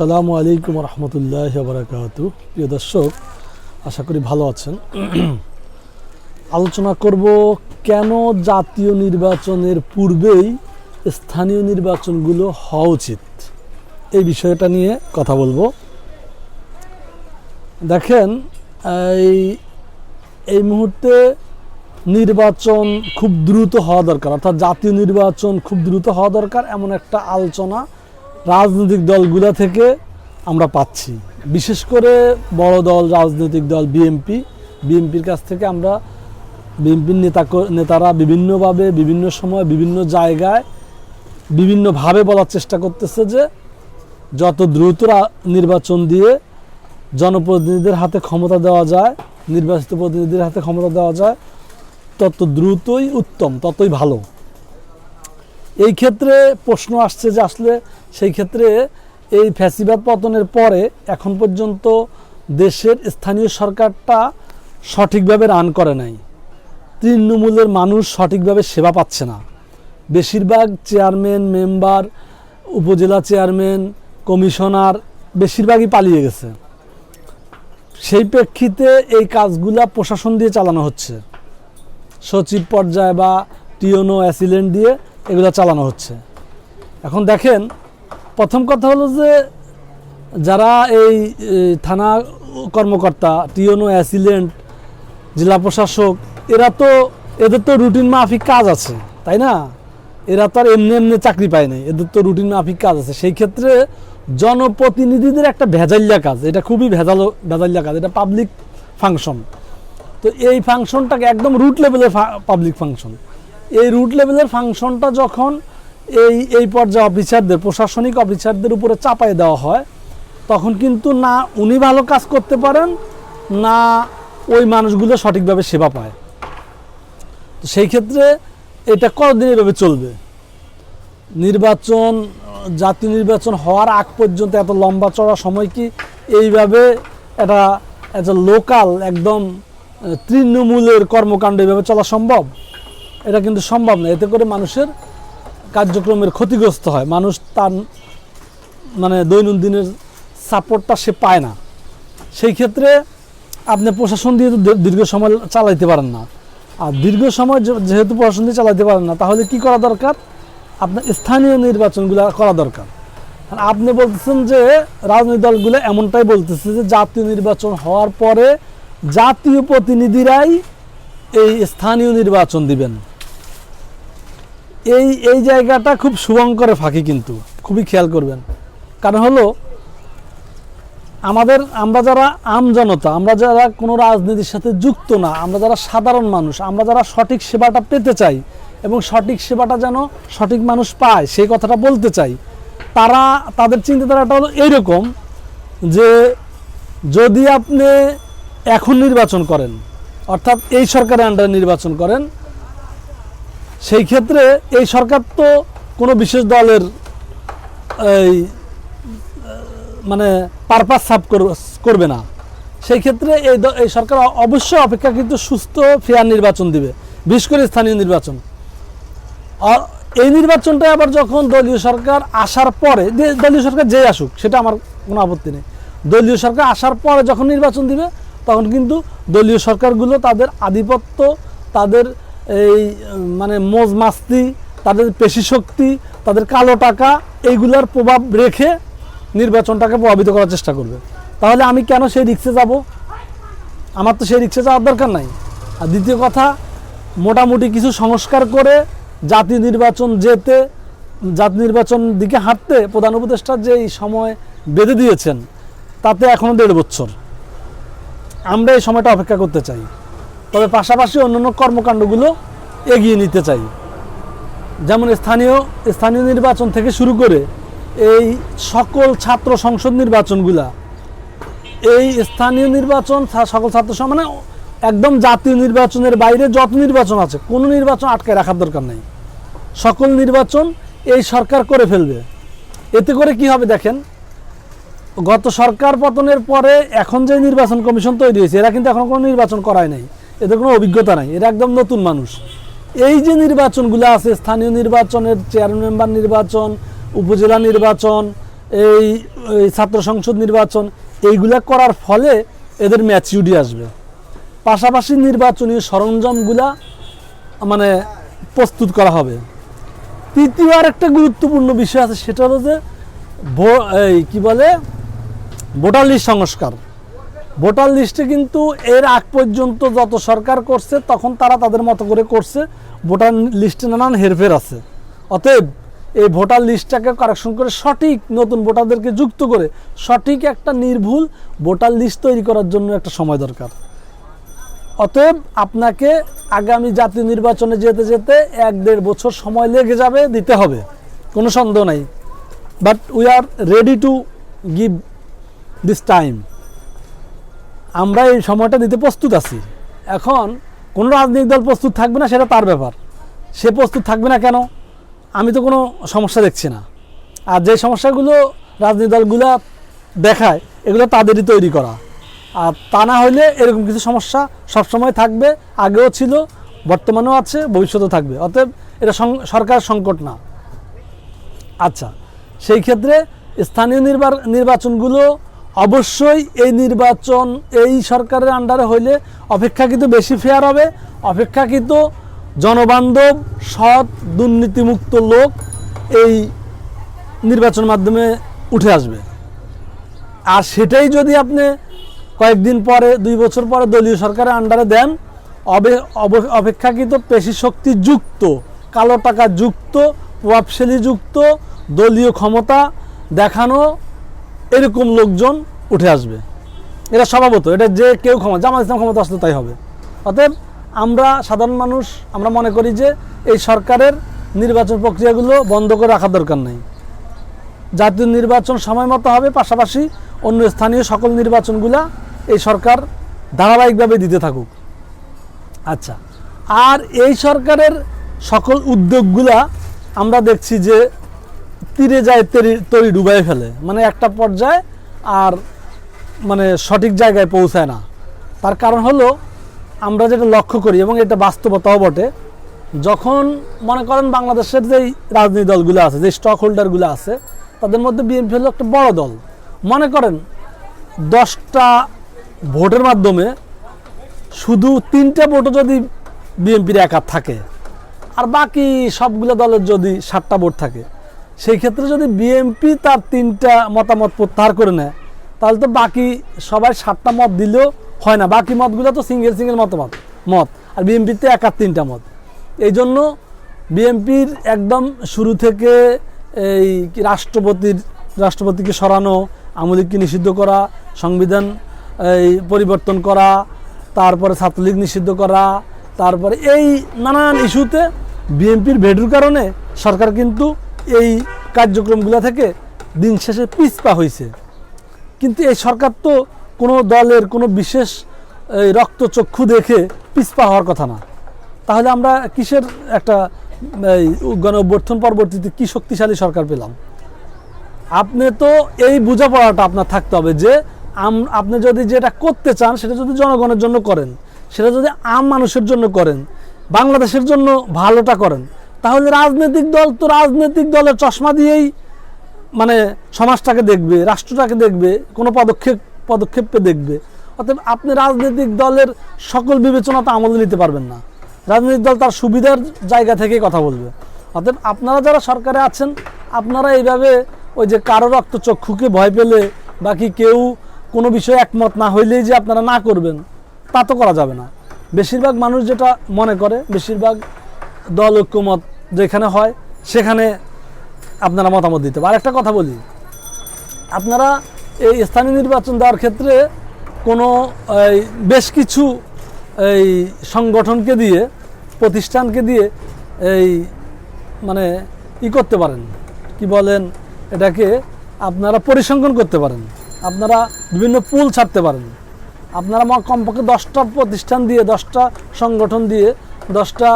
আসসালামু আলাইকুম রহমতুল্লাহ বারাকাত। প্রিয় দর্শক, আশা করি ভালো আছেন। আলোচনা করব কেন জাতীয় নির্বাচনের পূর্বেই স্থানীয় নির্বাচনগুলো হওয়া উচিত। এই বিষয়টা নিয়ে কথা বলব। দেখেন, এই এই মুহূর্তে নির্বাচন খুব দ্রুত হওয়া দরকার, অর্থাৎ জাতীয় নির্বাচন খুব দ্রুত হওয়া দরকার এমন একটা আলোচনা রাজনৈতিক দলগুলা থেকে আমরা পাচ্ছি। বিশেষ করে বড় দল, রাজনৈতিক দল বিএমপি বিএমপির কাছ থেকে আমরা বিএনপির নেতা নেতারা বিভিন্নভাবে, বিভিন্ন সময়, বিভিন্ন জায়গায় বিভিন্নভাবে বলার চেষ্টা করতেছে যে যত দ্রুত নির্বাচন দিয়ে জনপ্রতিনিধিদের হাতে ক্ষমতা দেওয়া যায়, নির্বাচিত প্রতিনিধিদের হাতে ক্ষমতা দেওয়া যায়, তত দ্রুতই উত্তম, ততই ভালো। এই ক্ষেত্রে প্রশ্ন আসছে যে আসলে সেই ক্ষেত্রে এই ফ্যাসিবাদ পতনের পরে এখন পর্যন্ত দেশের স্থানীয় সরকারটা সঠিকভাবে রান করে নাই। তৃণমূলের মানুষ সঠিকভাবে সেবা পাচ্ছে না। বেশিরভাগ চেয়ারম্যান, মেম্বার, উপজেলা চেয়ারম্যান, কমিশনার বেশিরভাগই পালিয়ে গেছে। সেই প্রেক্ষিতে এই কাজগুলা প্রশাসন দিয়ে চালানো হচ্ছে। সচিব পর্যায়ে বা টিওনো, অ্যাসিলেন্ট দিয়ে এগুলো চালানো হচ্ছে। এখন দেখেন প্রথম কথা হলো যে যারা এই থানা কর্মকর্তা, টিওনো, অ্যাসিলেন্ট, জেলা প্রশাসক, এরা তো, এদের তো রুটিন মাফিক কাজ আছে, তাই না? এরা তো আর এমনি এমনি চাকরি পায় নাই, এদের তো রুটিন মাফিক কাজ আছে। সেই ক্ষেত্রে জনপ্রতিনিধিদের একটা ভেজাল্যা কাজ, এটা খুবই ভেজালো ভেজাল্যা কাজ, এটা পাবলিক ফাংশন তো এই ফাংশনটাকে একদম রুট লেভেলের পাবলিক ফাংশন এই রুট লেভেলের ফাংশনটা যখন এই এই পর্যায়ে অফিসারদের, প্রশাসনিক অফিসারদের উপরে চাপাই দেওয়া হয়। তখন কিন্তু না উনি ভালো কাজ করতে পারেন, না ওই মানুষগুলো সঠিকভাবে সেবা পায়। তো সেই ক্ষেত্রে এটা কতদিন এভাবে চলবে? নির্বাচন, জাতীয় নির্বাচন হওয়ার আগ পর্যন্ত এত লম্বা চড়া সময় কি এইভাবে এটা একটা লোকাল একদম, তৃণমূলের কর্মকাণ্ড এইভাবে চলা সম্ভব? এটা কিন্তু সম্ভব না। এতে করে মানুষের কার্যক্রমের ক্ষতিগ্রস্ত হয়। মানুষ তার মানে দৈনন্দিনের সাপোর্টটা সে পায় না। সেই ক্ষেত্রে আপনি প্রশাসন দিয়ে তো দীর্ঘ সময় চালাইতে পারেন না। আর দীর্ঘ সময় যেহেতু প্রশাসন দিয়ে চালাইতে পারেন না, তাহলে কি করা দরকার? আপনার স্থানীয় নির্বাচনগুলো করা দরকার। আপনি বলতেছেন যে, রাজনৈতিক দলগুলো এমনটাই বলতেছে যে, জাতীয় নির্বাচন হওয়ার পরে জাতীয় প্রতিনিধিরাই এই স্থানীয় নির্বাচন দিবেন। এই এই জায়গাটা খুব শুভঙ্করে ফাঁকি কিন্তু, খুবই খেয়াল করবেন। কারণ হলো, আমাদের, আমরা যারা আম জনতা, আমরা যারা কোনো রাজনীতির সাথে যুক্ত না, আমরা যারা সাধারণ মানুষ, আমরা যারা সঠিক সেবাটা পেতে চাই এবং সঠিক সেবাটা যেন সঠিক মানুষ পায়, সেই কথাটা বলতে চাই, তারা, তাদের চিন্তাধারাটা হলো এইরকম যে, যদি আপনি এখন নির্বাচন করেন, অর্থাৎ এই সরকারের আন্ডারে নির্বাচন করেন সেই ক্ষেত্রে এই সরকার তো কোনো বিশেষ দলের, এই মানে পারপাস সাফ করবে না। সেই ক্ষেত্রে এই এই সরকার অবশ্যই অপেক্ষাকৃত সুস্থ ফেয়ার নির্বাচন দিবে, বিশেষ করে স্থানীয় নির্বাচন। এই নির্বাচনটা আবার যখন দলীয় সরকার আসার পরে দলীয় সরকার যেই আসুক, সেটা আমার কোনো আপত্তি নেই। দলীয় সরকার আসার পরে যখন নির্বাচন দিবে, তখন কিন্তু দলীয় সরকারগুলো তাদের আধিপত্য, তাদের এই মানে মোজ মাস্তি তাদের পেশি শক্তি, তাদের কালো টাকা, এইগুলার প্রভাব রেখে নির্বাচনটাকে প্রভাবিত করার চেষ্টা করবে। তাহলে আমি কেন সেই রিক্সে যাব? আমার তো সেই রিক্সে যাওয়ার দরকার নাই। আর দ্বিতীয় কথা, মোটামুটি কিছু সংস্কার করে জাতি নির্বাচন যেতে, জাতি নির্বাচন দিকে হাঁটতে প্রধান উপদেষ্টা যে এই সময় বেঁধে দিয়েছেন, তাতে এখনও দেড় বছর। আমরা এই সময়টা অপেক্ষা করতে চাই। তবে পাশাপাশি অন্যান্য কর্মকাণ্ডগুলো এগিয়ে নিতে চাই। যেমন স্থানীয় স্থানীয় নির্বাচন থেকে শুরু করে এই সকল ছাত্র সংসদ নির্বাচনগুলা, এই স্থানীয় নির্বাচন সকল ছাত্র মানে একদম জাতীয় নির্বাচনের বাইরে যত নির্বাচন আছে, কোনো নির্বাচন আটকে রাখার দরকার নেই। সকল নির্বাচন এই সরকার করে ফেলবে। এতে করে কি হবে দেখেন, গত সরকার পতনের পরে এখন যে নির্বাচন কমিশন তৈরি হয়েছে, এরা কিন্তু এখন কোনো নির্বাচন করায় নাই। এদের কোনো অভিজ্ঞতা নাই। এরা একদম নতুন মানুষ। এই যে নির্বাচনগুলো আছে, স্থানীয় নির্বাচনের চেয়ারম্যান মেম্বার নির্বাচন, উপজেলা নির্বাচন, এই ছাত্র সংসদ নির্বাচন, এইগুলা করার ফলে এদের ম্যাচিউরিটি আসবে। পাশাপাশি নির্বাচনী সরঞ্জামগুলা মানে প্রস্তুত করা হবে। তৃতীয় আর একটা গুরুত্বপূর্ণ বিষয় আছে, সেটা হলো যে এই কী বলে, ভোটার লিস্ট সংস্কার। ভোটার লিস্টে কিন্তু এর আগ পর্যন্ত যত সরকার করছে, তখন তারা তাদের মতো করে করছে। ভোটার লিস্টে নানান হেরফের আছে। অতএব এই ভোটার লিস্টটাকে কারেকশন করে সঠিক নতুন ভোটারদেরকে যুক্ত করে সঠিক একটা নির্ভুল ভোটার লিস্ট তৈরি করার জন্য একটা সময় দরকার। অতএব আপনাকে আগামী জাতীয় নির্বাচনে যেতে যেতে এক দেড় বছর সময় লেগে যাবে, দিতে হবে। কোনো সন্দেহ নাই। But we are ready to give this time আমরা এই সময়টা দিতে প্রস্তুত আছি। এখন কোনো রাজনৈতিক দল প্রস্তুত থাকবে না সেটা তার ব্যাপার। সে প্রস্তুত থাকবে না কেন? আমি তো কোনো সমস্যা দেখছি না। আর যে সমস্যাগুলো রাজনৈতিক দলগুলো দেখায়, এগুলো তাদেরই তৈরি করা। আর তা না হলে এরকম কিছু সমস্যা সবসময় থাকবে, আগেও ছিল, বর্তমানেও আছে, ভবিষ্যতেও থাকবে। অতএব এটা সরকার সংকট না। আচ্ছা সেই ক্ষেত্রে স্থানীয় নির্বা- নির্বাচনগুলো অবশ্যই এই নির্বাচন এই সরকারের আন্ডারে হইলে অপেক্ষাকৃত বেশি ফেয়ার হবে। অপেক্ষাকৃত জনবান্ধব, সৎ, দুর্নীতিমুক্ত লোক এই নির্বাচন মাধ্যমে উঠে আসবে। আর সেটাই যদি আপনি কয়েকদিন পরে, দুই বছর পরে দলীয় সরকারের আন্ডারে দেন অপেক্ষাকৃত পেশি শক্তি যুক্ত, কালো টাকা যুক্ত, প্রভাবশালী যুক্ত, দলীয় ক্ষমতা দেখানো এরকম লোকজন উঠে আসবে। এটা স্বভাবত, এটা যে কেউ ক্ষমতা জামাত ইসলাম ক্ষমতা আসলে তাই হবে। অতএব আমরা সাধারণ মানুষ, আমরা মনে করি যে এই সরকারের নির্বাচন প্রক্রিয়াগুলো বন্ধ করে রাখার দরকার নেই। জাতীয় নির্বাচন সময় মতো হবে, পাশাপাশি অন্য স্থানীয় সকল নির্বাচনগুলা এই সরকার ধারাবাহিকভাবে দিতে থাকুক। আচ্ছা আর এই সরকারের সকল উদ্যোগগুলা আমরা দেখছি যে তীরে যায় তরি ডুবাই ফেলে। মানে একটা পর্যায়ে আর মানে সঠিক জায়গায় পৌঁছায় না। তার কারণ হলো আমরা যেটা লক্ষ্য করি এবং এটা বাস্তবতাও বটে, যখন মনে করেন বাংলাদেশের যেই রাজনৈতিক দলগুলো আছে যে স্টক হোল্ডারগুলো আছে, তাদের মধ্যে বিএনপি হলো একটা বড় দল। মনে করেন দশটা ভোটের মাধ্যমে শুধু তিনটা ভোটও যদি বিএনপির একা থাকে, আর বাকি সবগুলো দলের যদি সাতটা ভোট থাকে সেই ক্ষেত্রে যদি বিএনপি তার তিনটা মতামত প্রত্যাহার করে নেয়, তাহলে তো বাকি সবাই সাতটা মত দিলেও হয় না। বাকি মতগুলো তো সিঙ্গেল সিঙ্গেল মতামত, মত। আর বিএনপিতে একার তিনটা মত। এই জন্য বিএনপির একদম শুরু থেকে এই রাষ্ট্রপতির, রাষ্ট্রপতিকে সরানো, আমলিগকে নিষিদ্ধ করা, সংবিধান, এই পরিবর্তন করা, তারপরে ছাত্রলীগ নিষিদ্ধ করা, তারপরে এই নানান ইস্যুতে বিএনপির ভেডুর কারণে সরকার কিন্তু এই কার্যক্রমগুলো থেকে দিন শেষে পিছপা হয়েছে কিন্তু এই সরকার তো কোনো দলের কোনো বিশেষ রক্তচক্ষু দেখে পিছপা হওয়ার কথা না। তাহলে আমরা কিসের একটা, এই গণ অভ্যর্থন পরবর্তীতে কি শক্তিশালী সরকার পেলাম? আপনি তো এই বোঝাপড়াটা আপনার থাকতে হবে যে আপনি যদি যেটা করতে চান, সেটা যদি জনগণের জন্য করেন, সেটা যদি আম মানুষের জন্য করেন, বাংলাদেশের জন্য ভালোটা করেন তাহলে রাজনৈতিক দল তো রাজনৈতিক দলের চশমা দিয়েই মানে সমাজটাকে দেখবে, রাষ্ট্রটাকে দেখবে, কোনো পদক্ষেপ পদক্ষেপে দেখবে। অতএব আপনি রাজনৈতিক দলের সকল বিবেচনা তো আমলে নিতে পারবেন না। রাজনৈতিক দল তার সুবিধার জায়গা থেকেই কথা বলবে। অতএব আপনারা যারা সরকারে আছেন, আপনারা এইভাবে ওই যে কারও রক্ত চক্ষুকে ভয় পেলে বাকি কেউ কোনো বিষয়ে একমত না হইলেই যে আপনারা না করবেন, তা তো করা যাবে না। বেশিরভাগ মানুষ যেটা মনে করে, বেশিরভাগ দল, ঐক্যমত যেখানে হয়, সেখানে আপনারা মতামত দিতে পারেন। একটা কথা বলি, আপনারা এই স্থানীয় নির্বাচন দেওয়ার ক্ষেত্রে কোনো বেশ কিছু, এই সংগঠনকে দিয়ে, প্রতিষ্ঠানকে দিয়ে, এই মানে ই করতে পারেন। কি বলেন? এটাকে আপনারা পরিসংখ্যান করতে পারেন। আপনারা বিভিন্ন পুল ছাড়তে পারেন। আপনারা কমপক্ষে দশটা প্রতিষ্ঠান দিয়ে, দশটা সংগঠন দিয়ে, দশটা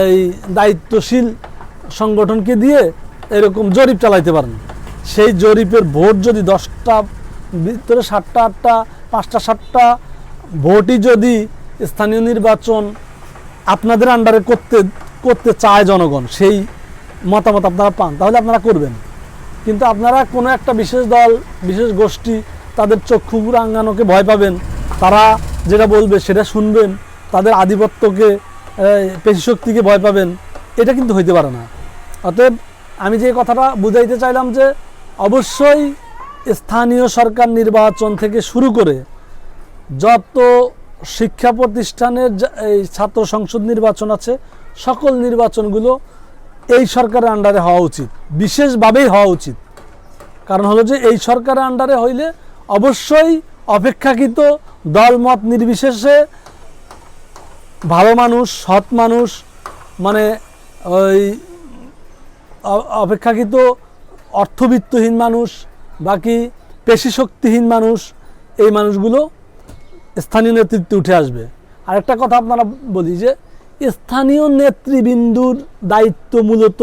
এই দায়িত্বশীল সংগঠনকে দিয়ে এরকম জরিপ চালাইতে পারেন। সেই জরিপের ভোট যদি দশটা, ভিতরে সাতটা, আটটা, পাঁচটা, সাতটা, ভোটই যদি স্থানীয় নির্বাচন আপনাদের আন্ডারে করতে করতে চায় জনগণ, সেই মতামত আপনারা পান, তাহলে আপনারা করবেন। কিন্তু আপনারা কোনো একটা বিশেষ দল, বিশেষ গোষ্ঠী তাদের চক্ষু রাঙ্গানোকে ভয় পাবেন, তারা যেটা বলবে সেটা শুনবেন, তাদের আধিপত্যকে এই, পেশিশক্তিকে ভয় পাবেন এটা কিন্তু হইতে পারে না। অতএব আমি যে কথাটা বুঝাইতে চাইলাম যে অবশ্যই স্থানীয় সরকার নির্বাচন থেকে শুরু করে যত শিক্ষা প্রতিষ্ঠানের এই ছাত্র সংসদ নির্বাচন আছে সকল নির্বাচনগুলো এই সরকারের আন্ডারে হওয়া উচিত। বিশেষভাবেই হওয়া উচিত। কারণ হলো যে এই সরকারের আন্ডারে হইলে অবশ্যই অপেক্ষাকৃত দলমত নির্বিশেষে ভালো মানুষ, সৎ মানুষ মানে ওই অপেক্ষাকৃত অর্থবিত্তহীন মানুষ, বাকি পেশি শক্তিহীন মানুষ, এই মানুষগুলো স্থানীয় নেতৃত্বে উঠে আসবে। আর একটা কথা আপনারা বলি যে, স্থানীয় নেতৃবৃন্দুর দায়িত্ব মূলত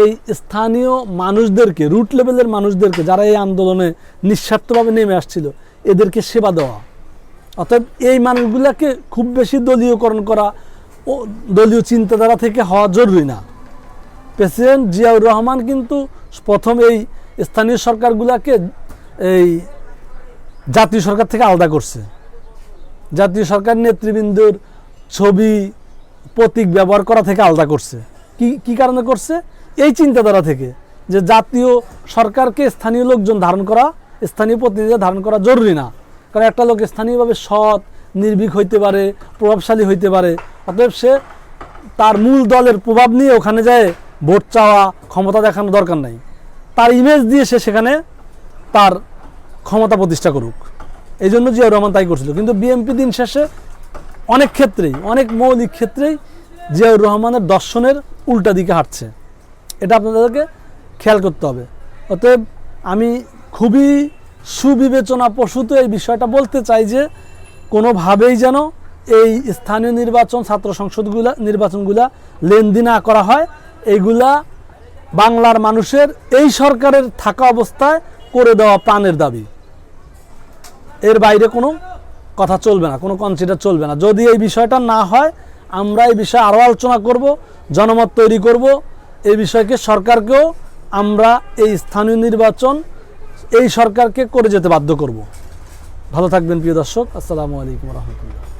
এই স্থানীয় মানুষদেরকে রুট লেভেলের মানুষদেরকে, যারা এই আন্দোলনে নিঃস্বার্থভাবে নেমে আসছিল, এদেরকে সেবা দেওয়া। অতএব এই মানুষগুলোকে খুব বেশি দলীয়করণ করা ও দলীয় চিন্তাধারা থেকে হওয়া জরুরি না। প্রেসিডেন্ট জিয়াউর রহমান কিন্তু প্রথম এই স্থানীয় সরকারগুলোকে এই জাতীয় সরকার থেকে আলাদা করছে। জাতীয় সরকার নেতৃবৃন্দর ছবি, প্রতীক ব্যবহার করা থেকে আলাদা করছে। কি কি কারণে করছে? এই চিন্তাধারা থেকে যে জাতীয় সরকারকে স্থানীয় লোকজন ধারণ করা, স্থানীয় প্রতিনিধি ধারণ করা জরুরি না। কারণ একটা লোক স্থানীয়ভাবে সৎ, নির্ভীক হইতে পারে, প্রভাবশালী হইতে পারে, অতএব সে তার মূল দলের প্রভাব নিয়ে ওখানে যায়, ভোট চাওয়া, ক্ষমতা দেখানো দরকার নাই। তার ইমেজ দিয়ে সে সেখানে তার ক্ষমতা প্রতিষ্ঠা করুক। এই জন্য জিয়াউর রহমান তাই করছিল। কিন্তু বিএনপি দিন শেষে অনেক ক্ষেত্রেই, অনেক মৌলিক ক্ষেত্রেই জিয়াউর রহমানের দর্শনের উল্টা দিকে হাঁটছে। এটা আপনাদেরকে খেয়াল করতে হবে। অতএব আমি খুবই সুবিবেচনা প্রসূত এই বিষয়টা বলতে চাই যে কোনোভাবেই যেন এই স্থানীয় নির্বাচন, ছাত্র সংসদগুলা, নির্বাচনগুলা লেনদি না করা হয়। এইগুলা বাংলার মানুষের এই সরকারের থাকা অবস্থায় করে দেওয়া প্রাণের দাবি। এর বাইরে কোনো কথা চলবে না, কোনো কনসিডার চলবে না। যদি এই বিষয়টা না হয়, আমরা এই বিষয়ে আরও আলোচনা করব, জনমত তৈরি করব। এই বিষয়কে সরকারকেও আমরা এই স্থানীয় নির্বাচন এই সরকারকে করে যেতে বাধ্য করব। ভালো থাকবেন প্রিয় দর্শক আসসালামু আলাইকুম রহমতুল্লাহ।